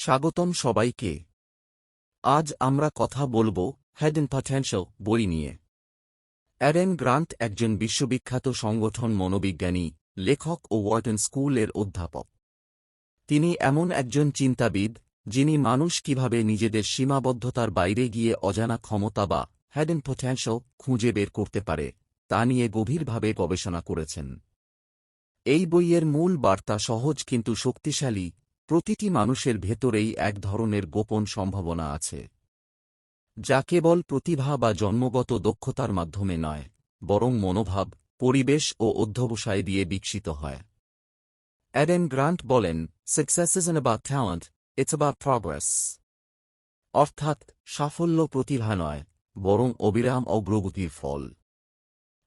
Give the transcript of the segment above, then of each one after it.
স্বাগতম সবাইকে। আজ আমরা কথা বলব হেডেন পটেনশিয়াল বই নিয়ে। অ্যারেন গ্রান্ট একজন বিশ্ববিখ্যাত সংগঠন মনোবিজ্ঞানী, লেখক ও ওয়ার্টন স্কুলের অধ্যাপক। তিনি এমন একজন চিন্তাবিদ, যিনি মানুষ কীভাবে নিজেদের সীমাবদ্ধতার বাইরে গিয়ে অজানা ক্ষমতা বা হেডেন পটেনশিয়াল খুঁজে বের করতে পারে, তা নিয়ে গভীরভাবে গবেষণা করেছেন। এই বইয়ের মূল বার্তা সহজ কিন্তু শক্তিশালী প্রতিটি মানুষের ভেতরেই এক ধরনের গোপন সম্ভাবনা আছে, যা কেবল প্রতিভা বা জন্মগত দক্ষতার মাধ্যমে নয়, বরং মনোভাব, পরিবেশ ও অধ্যবসায় দিয়ে বিকশিত হয়। অ্যাডেন গ্রান্ট বলেন success is about talent it's about progress অর্থাৎ, সাফল্য প্রতিভা নয়, বরং অবিরাম অগ্রগতির ফল।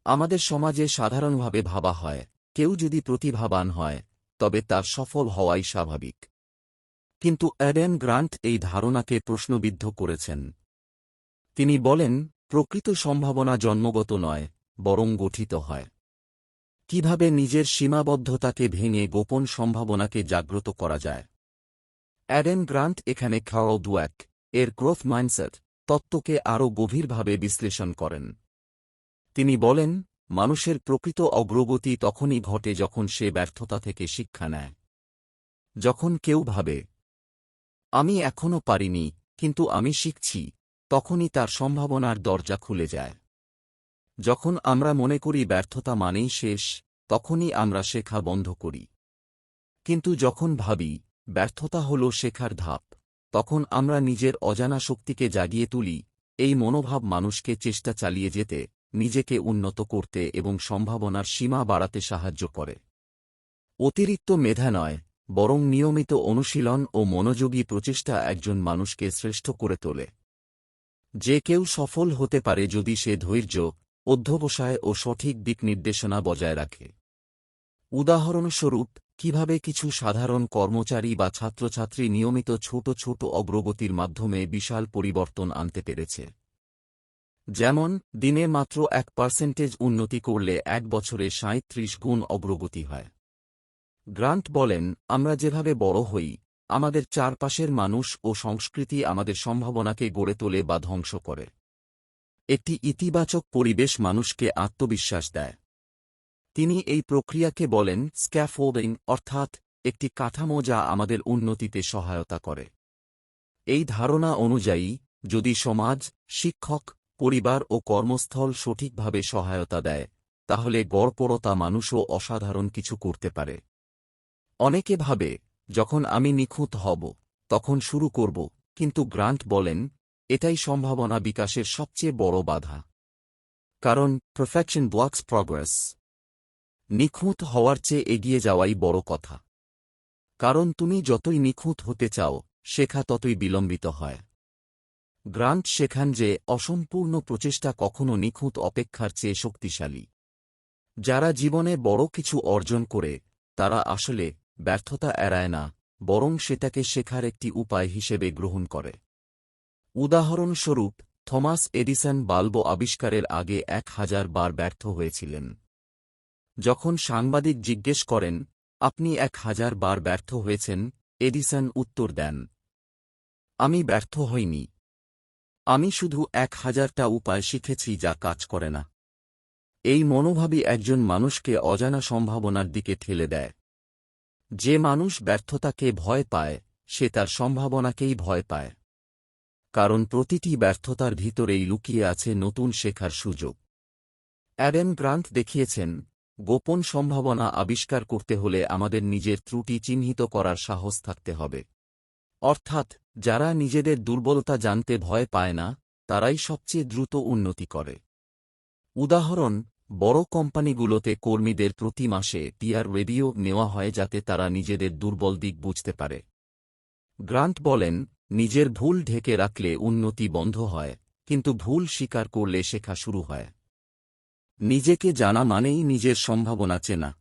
আমাদের সমাজে সাধারণভাবে ভাবা হয়, কেউ যদি প্রতিভাবান হয়, তবে তার সফল হওয়াই স্বাভাবিক। কিন্তু অ্যাডেন গ্রান্ট এই ধারণাকে প্রশ্নবিদ্ধ করেছেন। তিনি বলেন, প্রকৃত সম্ভাবনা জন্মগত নয়, বরং গঠিত হয়। কীভাবে নিজের সীমাবদ্ধতাকে ভেঙে গোপন সম্ভাবনাকে জাগ্রত করা যায়? অ্যাডেন গ্রান্ট এখানে খাওয়াও দুয়াক, এর গ্রোথ মাইন্ডসেট, তত্ত্বকে আরও গভীরভাবে বিশ্লেষণ করেন। তিনি বলেন, মানুষের প্রকৃত অগ্রগতি তখনই ঘটে যখন সে ব্যর্থতা থেকে শিক্ষা নেয়। যখন কেউ ভাবে আমি এখনও পারিনি, কিন্তু আমি শিখছি, তখনই তার সম্ভাবনার দরজা খুলে যায়। যখন আমরা মনে করি ব্যর্থতা মানেই শেষ, তখনই আমরা শেখা বন্ধ করি। কিন্তু যখন ভাবি, ব্যর্থতা হল শেখার ধাপ, তখন আমরা নিজের অজানা শক্তিকে জাগিয়ে তুলি, এই মনোভাব মানুষকে চেষ্টা চালিয়ে যেতে, নিজেকে উন্নত করতে এবং সম্ভাবনার সীমা বাড়াতে সাহায্য করে। অতিরিক্ত মেধা নয় বরং নিয়মিত অনুশীলন ও মনোযোগী প্রচেষ্টা একজন মানুষকে শ্রেষ্ঠ করে তোলে। যে কেউ সফল হতে পারে যদি সে ধৈর্য, অধ্যবসায় ও সঠিক দিক নির্দেশনা বজায় রাখে। উদাহরণস্বরূপ, কীভাবে কিছু সাধারণ কর্মচারী বা ছাত্রছাত্রী নিয়মিত ছোট ছোট অগ্রগতির মাধ্যমে বিশাল পরিবর্তন আনতে পেরেছে। যেমন, দিনে মাত্র এক পার্সেন্টেজ উন্নতি করলে এক বছরে সাঁত্রিশ গুণ অগ্রগতি হয়। গ্রান্ট বলেন, আমরা যেভাবে বড় হই, আমাদের চারপাশের মানুষ ও সংস্কৃতি আমাদের সম্ভাবনাকে গড়ে তোলে বা ধ্বংস করে। একটি ইতিবাচক পরিবেশ মানুষকে আত্মবিশ্বাস দেয়। তিনি এই প্রক্রিয়াকে বলেন, স্ক্যাফোল্ডিং অর্থাৎ, একটি কাঠামো যা আমাদের উন্নতিতে সহায়তা করে। এই ধারণা অনুযায়ী, যদি সমাজ, শিক্ষক, পরিবার ও কর্মস্থল সঠিকভাবে সহায়তা দেয়, তাহলে গড়পড়তা মানুষও অসাধারণ কিছু করতে পারে। অনেকে ভাবে, যখন আমি নিখুঁত হব, তখন শুরু করব, কিন্তু গ্রান্ট বলেন, এটাই সম্ভাবনা বিকাশের সবচেয়ে বড় বাধা। কারণ প্রফেকশন ব্লকস প্রগ্রেস নিখুঁত হওয়ার চেয়ে এগিয়ে যাওয়াই বড় কথা। কারণ, তুমি যতই নিখুঁত হতে চাও, শেখা ততই বিলম্বিত হয়। গ্রান্ট শেখান যে, অসম্পূর্ণ প্রচেষ্টা কখনও নিখুঁত অপেক্ষার চেয়ে শক্তিশালী। যারা জীবনে বড় কিছু অর্জন করে, তারা আসলে ব্যর্থতা এড়ায় না, বরং সেটাকে শেখার একটি উপায় হিসেবে গ্রহণ করে। উদাহরণস্বরূপ, থমাস এডিসন বাল্ব আবিষ্কারের আগে এক হাজার বার ব্যর্থ হয়েছিলেন। যখন সাংবাদিক জিজ্ঞেস করেন, আপনি এক হাজার বার ব্যর্থ হয়েছেন? এডিসন উত্তর দেন, আমি ব্যর্থ হইনি। আমি শুধু এক হাজারটা উপায় শিখেছি যা কাজ করে না। এই মনোভাবই একজন মানুষকে অজানা সম্ভাবনার দিকে ঠেলে দেয়। যে মানুষ ব্যর্থতাকে ভয় পায়, সে তার সম্ভাবনাকেই ভয় পায়। কারণ প্রতিটি ব্যর্থতার ভিতরেই লুকিয়ে আছে নতুন শেখার সুযোগ। অ্যাডেন গ্রান্ট দেখিয়েছেন, গোপন সম্ভাবনা আবিষ্কার করতে হলে আমাদের নিজের ত্রুটি চিহ্নিত করার সাহস থাকতে হবে। অর্থাৎ, যারা নিজেদের দুর্বলতা জানতে ভয় পায় না, তারাই সবচেয়ে দ্রুত উন্নতি করে। উদাহরণ বড় কোম্পানিগুলোতে কর্মীদের প্রতি মাসে টিআর রেডিও নেওয়া হয় যাতে তারা নিজেদের দুর্বল দিক বুঝতে পারে। গ্রান্ট বলেন, নিজের ভুল ঢেকে রাখলে উন্নতি বন্ধ হয়, কিন্তু ভুল স্বীকার করলে শেখা শুরু হয়। নিজেকে জানা মানেই নিজের সম্ভাবনা চেনা।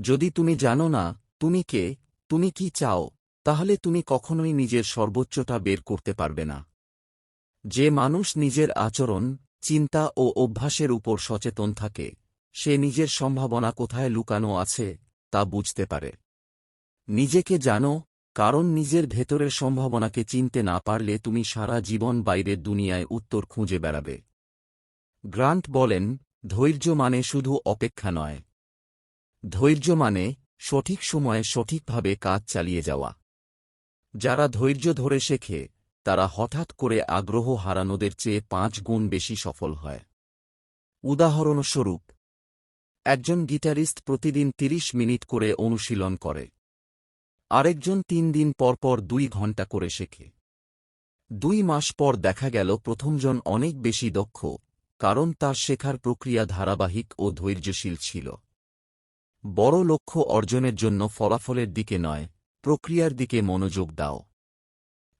যদি তুমি জানো না, তুমি কে, তুমি কি চাও, তাহলে তুমি কখনোই নিজের সর্বোচ্চটা বের করতে পারবে না। যে মানুষ নিজের আচরণ চিন্তা ও অভ্যাসের উপর সচেতন থাকে। সে নিজের সম্ভাবনা কোথায় লুকানো আছে, তা বুঝতে পারে। নিজেকে জানো, কারণ নিজের ভেতরের সম্ভাবনাকে চিনতে না পারলে তুমি সারা জীবন বাইরের দুনিয়ায় উত্তর খুঁজে বেড়াবে। গ্রান্ট বলেন, ধৈর্য মানে শুধু অপেক্ষা নয়। ধৈর্য মানে সঠিক সময়ে সঠিকভাবে কাজ চালিয়ে যাওয়া। যারা ধৈর্য ধরে শেখে তারা হঠাৎ করে আগ্রহ হারানোদের চেয়ে পাঁচ গুণ বেশি সফল হয়। উদাহরণস্বরূপ, একজন গিটারিস্ট প্রতিদিন ৩০ মিনিট করে অনুশীলন করে। আরেকজন তিন দিন পর পর দুই ঘণ্টা করে শেখে। দুই মাস পর দেখা গেল প্রথমজন অনেক বেশি দক্ষ, কারণ তার শেখার প্রক্রিয়া ধারাবাহিক ও ধৈর্যশীল ছিল। বড় লক্ষ্য অর্জনের জন্য ফলাফলের দিকে নয়, প্রক্রিয়ার দিকে মনোযোগ দাও।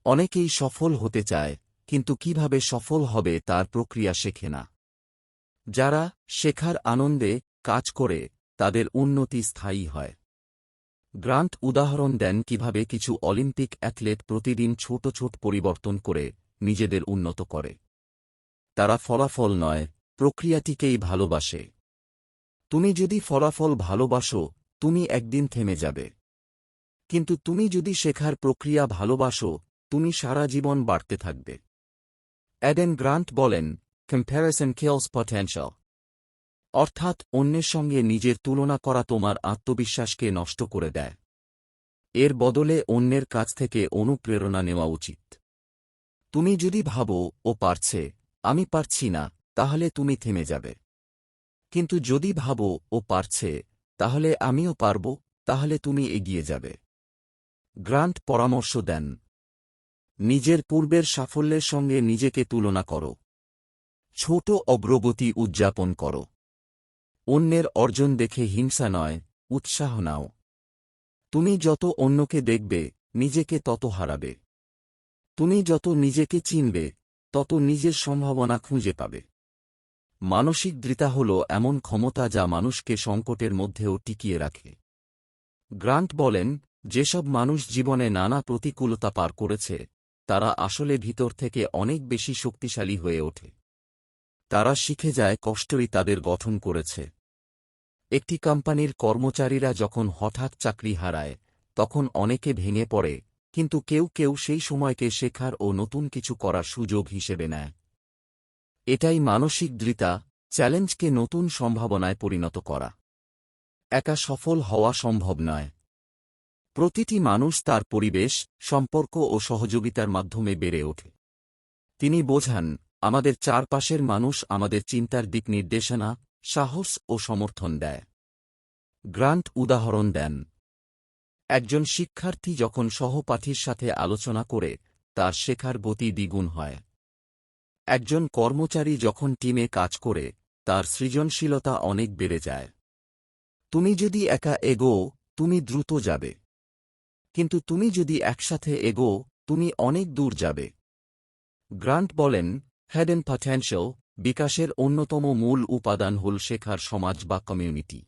অনেকেই সফল হতে চায়, কিন্তু কীভাবে সফল হবে তার প্রক্রিয়া শেখে না। যারা শেখার আনন্দে কাজ করে, তাদের উন্নতি স্থায়ী হয়। গ্রান্ট উদাহরণ দেন কীভাবে কিছু অলিম্পিক অ্যাথলেট প্রতিদিন ছোট ছোট পরিবর্তন করে নিজেদের উন্নত করে। তারা ফলাফল নয়, প্রক্রিয়াটিকেই ভালোবাসে। তুমি যদি ফলাফল ভালোবাসো, তুমি একদিন থেমে যাবে। কিন্তু তুমি যদি শেখার প্রক্রিয়া ভালোবাসো তুমি সারা জীবন বাড়তে থাকবে। অ্যাডেন গ্রান্ট বলেন কম্প্যারিসন কিলস পটেনশিয়াল অর্থাৎ, অন্যের সঙ্গে নিজের তুলনা করা তোমার আত্মবিশ্বাসকে নষ্ট করে দেয়। এর বদলে অন্যের কাছ থেকে অনুপ্রেরণা নেওয়া উচিত। তুমি যদি ভাবো, ও পারছে, আমি পারছি না, তাহলে তুমি থেমে যাবে। কিন্তু যদি ভাবো, ও পারছে, তাহলে আমিও পারব, তাহলে তুমি এগিয়ে যাবে। গ্রান্ট পরামর্শ দেন নিজের পূর্বের সাফল্যের সঙ্গে নিজেকে তুলনা করো। ছোট অগ্রগতি উদযাপন করো। অন্যের অর্জন দেখে হিংসা নয়, উৎসাহ নাও। তুমি যত অন্যকে দেখবে, নিজেকে তত হারাবে। তুমি যত নিজেকে চিনবে, তত নিজের সম্ভাবনা খুঁজে পাবে। মানসিক দৃতা হল এমন ক্ষমতা যা মানুষকে সংকটের মধ্যেও টিকিয়ে রাখে। গ্রান্ট বলেন, যেসব মানুষ জীবনে নানা প্রতিকূলতা পার করেছে তারা আসলে ভিতর থেকে অনেক বেশি শক্তিশালী হয়ে ওঠে। তারা শিখে যায় কষ্টই তাদের গঠন করেছে। একটি কোম্পানির কর্মচারীরা যখন হঠাৎ চাকরি হারায়, তখন অনেকে ভেঙে পড়ে, কিন্তু কেউ কেউ সেই সময়কে শেখার ও নতুন কিছু করার সুযোগ হিসেবে নেয়। এটাই মানসিক দৃতা চ্যালেঞ্জকে নতুন সম্ভাবনায় পরিণত করা। একা সফল হওয়া সম্ভব নয়। প্রতিটি মানুষ তার পরিবেশ, সম্পর্ক ও সহযোগিতার মাধ্যমে বেড়ে ওঠে। তিনি বোঝান, আমাদের চারপাশের মানুষ আমাদের চিন্তার দিক নির্দেশনা, সাহস ও সমর্থন দেয়। গ্রান্ট উদাহরণ দেন। একজন শিক্ষার্থী যখন সহপাঠীর সাথে আলোচনা করে, তার শেখার গতি দ্বিগুণ হয়। একজন কর্মচারী যখন টিমে কাজ করে, তার সৃজনশীলতা অনেক বেড়ে যায়। তুমি যদি একা এগো, তুমি দ্রুত যাবে। কিন্তু তুমি যদি একসাথে এগো, তুমি অনেক দূর যাবে। গ্রান্ট বলেন হ্যাডেন পটেনশিয়াল বিকাশের অন্যতম মূল উপাদান হল শেখার সমাজ বা কমিউনিটি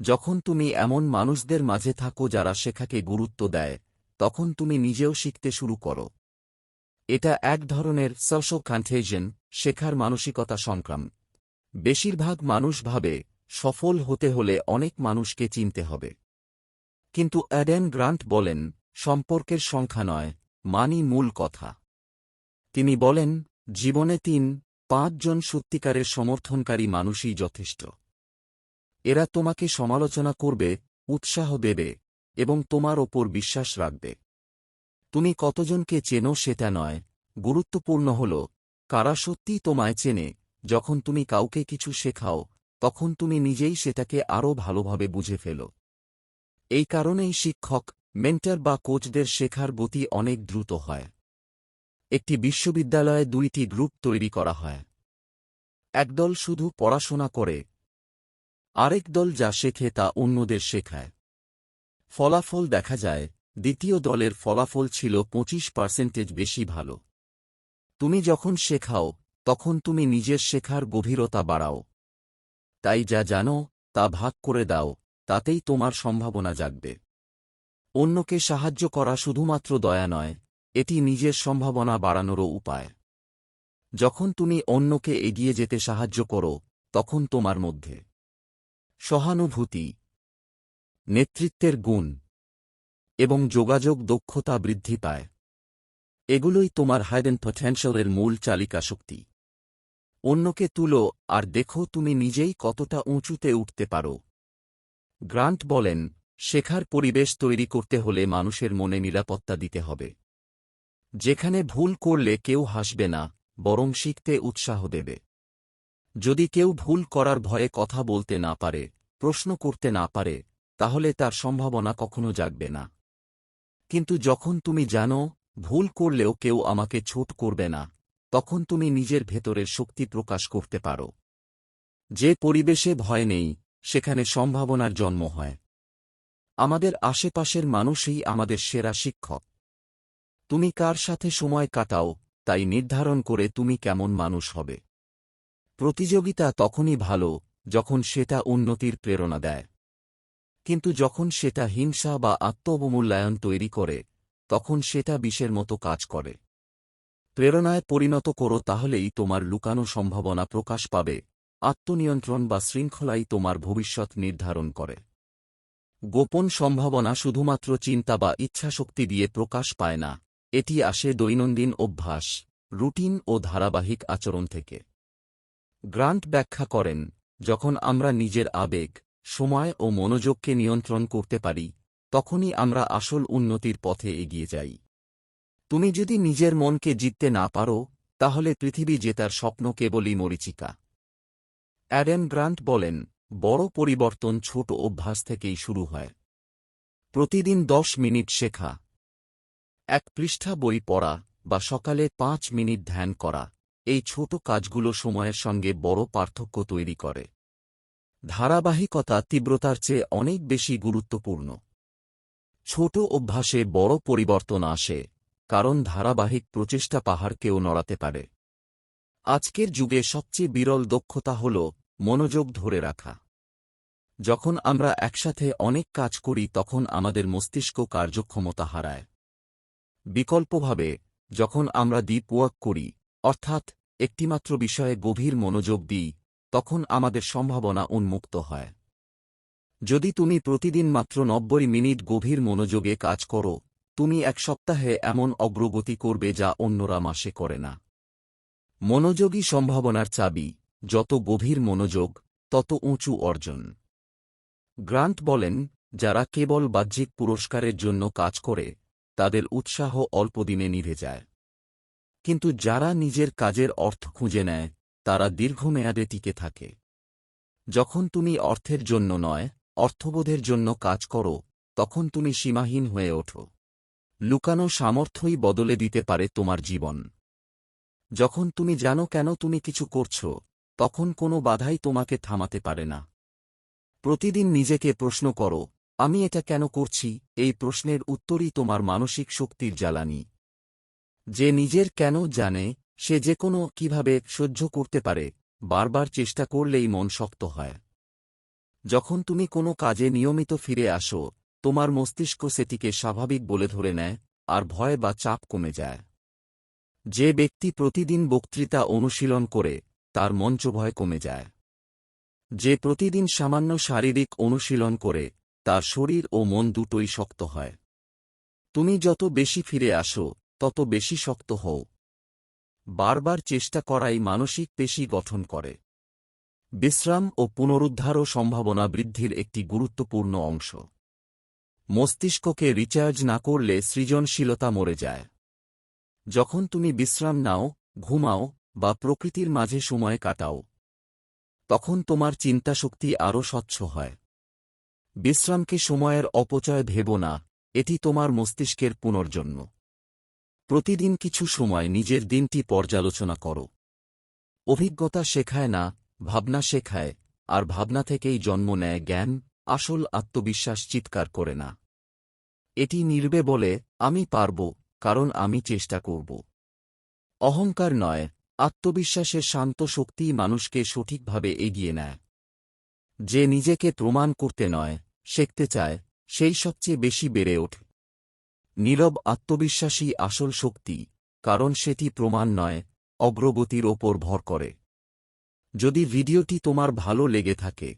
যখন তুমি এমন মানুষদের মাঝে থাকো যারা শেখাকে গুরুত্ব দেয়, তখন তুমি নিজেও শিখতে শুরু করো। এটা এক ধরনের সোশ্যাল কন্টেজিয়ন শেখার মানসিকতা সংক্রাম বেশিরভাগ মানুষ ভাবে, সফল হতে হলে অনেক মানুষকে চিনতে হবে। কিন্তু অ্যাডেন গ্রান্ট বলেন, সম্পর্কের সংখ্যা নয়, মানি মূল কথা। তিনি বলেন, জীবনে তিন পাঁচজন সত্যিকারের সমর্থনকারী মানুষই যথেষ্ট। এরা তোমাকে সমালোচনা করবে, উৎসাহ দেবে, এবং তোমার ওপর বিশ্বাস রাখবে। তুমি কতজনকে চেনো সেটা নয়, গুরুত্বপূর্ণ হল, কারা সত্যিই তোমায় চেনে, যখন তুমি কাউকে কিছু শেখাও, তখন তুমি নিজেই সেটাকে আরও ভালোভাবে বুঝে ফেলো। এই কারণেই শিক্ষক, মেন্টার বা কোচদের শেখার গতি অনেক দ্রুত হয়। একটি বিশ্ববিদ্যালয়ে দুইটি গ্রুপ তৈরি করা হয়। একদল শুধু পড়াশোনা করে, আরেক দল যা শেখে তা অন্যদের শেখায়। ফলাফল দেখা যায়, দ্বিতীয় দলের ফলাফল ছিল পঁচিশ পার্সেন্টেজ বেশি ভালো। তুমি যখন শেখাও, তখন তুমি নিজের শেখার গভীরতা বাড়াও। তাই যা জানো, তা ভাগ করে দাও। তাতেই তোমার সম্ভাবনা জাগবে। অন্যকে সাহায্য করা শুধুমাত্র দয়া নয়, এটি নিজের সম্ভাবনা বাড়ানোরও উপায়। যখন তুমি অন্যকে এগিয়ে যেতে সাহায্য করো, তখন তোমার মধ্যে সহানুভূতি, নেতৃত্বের গুণ এবং যোগাযোগ দক্ষতা বৃদ্ধি পায়। এগুলোই তোমার হাইডেন পটেনশিয়ালের মূল চালিকা শক্তি। অন্যকে তুলো আর দেখো তুমি নিজেই কতটা উঁচুতে উঠতে পারো। গ্রান্ট বলেন, শেখার পরিবেশ তৈরি করতে হলে মানুষের মনে নিরাপত্তা দিতে হবে। যেখানে ভুল করলে কেউ হাসবে না, বরং শিখতে উৎসাহ দেবে। যদি কেউ ভুল করার ভয়ে কথা বলতে না পারে, প্রশ্ন করতে না পারে, তাহলে তার সম্ভাবনা কখনো জাগবে না। কিন্তু যখন তুমি জানো, ভুল করলেও কেউ আমাকে ছোট করবে না, তখন তুমি নিজের ভেতরের শক্তি প্রকাশ করতে পারো। যে পরিবেশে ভয় নেই সেখানে সম্ভাবনার জন্ম হয়। আমাদের আশেপাশের মানুষই আমাদের সেরা শিক্ষক। তুমি কার সাথে সময় কাটাও, তাই নির্ধারণ করে তুমি কেমন মানুষ হবে। প্রতিযোগিতা তখনই ভালো, যখন সেটা উন্নতির প্রেরণা দেয়। কিন্তু যখন সেটা হিংসা বা আত্ম অবমূল্যায়ন তৈরি করে, তখন সেটা বিষের মতো কাজ করে। প্রেরণায় পরিণত করো তাহলেই তোমার লুকানো সম্ভাবনা প্রকাশ পাবে। আত্মনিয়ন্ত্রণ বা শৃঙ্খলাই তোমার ভবিষ্যৎ নির্ধারণ করে। গোপন সম্ভাবনা শুধুমাত্র চিন্তা বা ইচ্ছাশক্তি দিয়ে প্রকাশ পায় না, এটি আসে দৈনন্দিন অভ্যাস, রুটিন ও ধারাবাহিক আচরণ থেকে। গ্রান্ট ব্যাখ্যা করেন, যখন আমরা নিজের আবেগ, সময় ও মনোযোগকে নিয়ন্ত্রণ করতে পারি, তখনই আমরা আসল উন্নতির পথে এগিয়ে যাই। তুমি যদি নিজের মনকে জিততে না পারো, তাহলে পৃথিবী জেতার স্বপ্ন কেবলই মরিচিকা। অ্যাডাম গ্রান্ট বলেন, বড় পরিবর্তন ছোট অভ্যাস থেকেই শুরু হয়। প্রতিদিন দশ মিনিট শেখা। এক পৃষ্ঠা বই পড়া বা সকালে পাঁচ মিনিট ধ্যান করা, এই ছোট কাজগুলো সময়ের সঙ্গে বড় পার্থক্য তৈরি করে। ধারাবাহিকতা তীব্রতার চেয়ে অনেক বেশি গুরুত্বপূর্ণ। ছোট অভ্যাসে বড় পরিবর্তন আসে, কারণ ধারাবাহিক প্রচেষ্টা পাহাড়কেও নড়াতে পারে। আজকের যুগে সবচেয়ে বিরল দক্ষতা হল মনোযোগ ধরে রাখা। যখন আমরা একসাথে অনেক কাজ করি, তখন আমাদের মস্তিষ্ক কার্যক্ষমতা হারায়। বিকল্পভাবে, যখন আমরা ডিপ ওয়ার্ক করি, অর্থাৎ একটিমাত্র বিষয়ে গভীর মনোযোগ দিই, তখন আমাদের সম্ভাবনা উন্মুক্ত হয়। যদি তুমি প্রতিদিন মাত্র নব্বই মিনিট গভীর মনোযোগে কাজ করো, তুমি এক সপ্তাহে এমন অগ্রগতি করবে যা অন্যরা মাসে করে না। মনোযোগী সম্ভাবনার চাবি, যত গভীর মনোযোগ, তত উঁচু অর্জন। গ্রান্ট বলেন, যারা কেবল বাহ্যিক পুরস্কারের জন্য কাজ করে, তাদের উৎসাহ অল্পদিনে নিভে যায়। কিন্তু যারা নিজের কাজের অর্থ খুঁজে নেয়, তারা দীর্ঘমেয়াদে টিকে থাকে। যখন তুমি অর্থের জন্য নয়, অর্থবোধের জন্য কাজ করো, তখন তুমি সীমাহীন হয়ে ওঠো। লুকানো সামর্থ্যই বদলে দিতে পারে তোমার জীবন। যখন তুমি জানো কেন তুমি কিছু করছ, তখন কোনো বাধাই তোমাকে থামাতে পারে না। প্রতিদিন নিজেকে প্রশ্ন করো, আমি এটা কেন করছি? এই প্রশ্নের উত্তরই তোমার মানসিক শক্তির জ্বালানি। যে নিজের কেন জানে, সে যে কোনো কীভাবে সহ্য করতে পারে, বারবার চেষ্টা করলেই মন শক্ত হয়। যখন তুমি কোনো কাজে নিয়মিত ফিরে আসো, তোমার মস্তিষ্ক সেটিকে স্বাভাবিক বলে ধরে নেয়, আর ভয় বা চাপ কমে যায়। যে ব্যক্তি প্রতিদিন বক্তৃতা অনুশীলন করে, তার মঞ্চ ভয় কমে যায়। যে প্রতিদিন সামান্য শারীরিক অনুশীলন করে, তার শরীর ও মন দুটোই শক্ত হয়। তুমি যত বেশি ফিরে আসো, তত বেশি শক্ত হও। বারবার চেষ্টা করাই মানসিক পেশি গঠন করে। বিশ্রাম ও পুনরুদ্ধারও সম্ভাবনা বৃদ্ধির একটি গুরুত্বপূর্ণ অংশ। মস্তিষ্ককে রিচার্জ না করলে সৃজনশীলতা মরে যায়। যখন তুমি বিশ্রাম নাও, ঘুমাও, বা প্রকৃতির মাঝে সময় কাটাও, তখন তোমার চিন্তাশক্তি আরও স্বচ্ছ হয়। বিশ্রামকে সময়ের অপচয় ভেব না, এটি তোমার মস্তিষ্কের পুনর্জন্ম। প্রতিদিন কিছু সময় নিজের দিনটি পর্যালোচনা করো। অভিজ্ঞতা শেখায় না, ভাবনা শেখায়, আর ভাবনা থেকেই জন্ম নেয় জ্ঞান, আসল আত্মবিশ্বাস চিৎকার করে না। এটি নির্বে বলে, আমি পারব। কারণ আমি চেষ্টা করব। অহংকার নয়, আত্মবিশ্বাসের শান্ত শক্তিই মানুষকে সঠিকভাবে এগিয়ে নেয়। যে নিজেকে প্রমাণ করতে নয়, শিখতে চায়, সেই সবচেয়ে বেশি বেড়ে ওঠে। নীরব আত্মবিশ্বাসী আসল শক্তি, কারণ সেটি প্রমাণ নয়, অগ্রগতির ওপর ভর করে। যদি ভিডিওটি তোমার ভালো লেগে থাকে,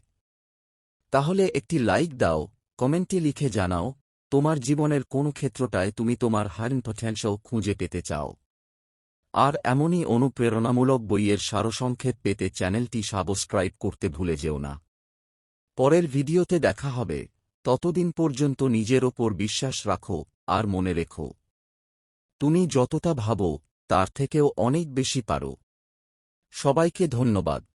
তাহলে একটি লাইক দাও, কমেন্টে লিখে জানাও তোমার জীবনের কোন ক্ষেত্রটায় তুমি তোমার হারেন পটেন্সিয়াল খুঁজে পেতে চাও। আর এমনই অনুপ্রেরণামূলক বইয়ের সারসংক্ষেপ পেতে চ্যানেলটি সাবস্ক্রাইব করতে ভুলে যেও না। পরের ভিডিওতে দেখা হবে। ততদিন পর্যন্ত নিজের ওপর বিশ্বাস রাখো আর মনে রেখো। তুমি যতটা ভাবো, তার থেকেও অনেক বেশি পারো। সবাইকে ধন্যবাদ।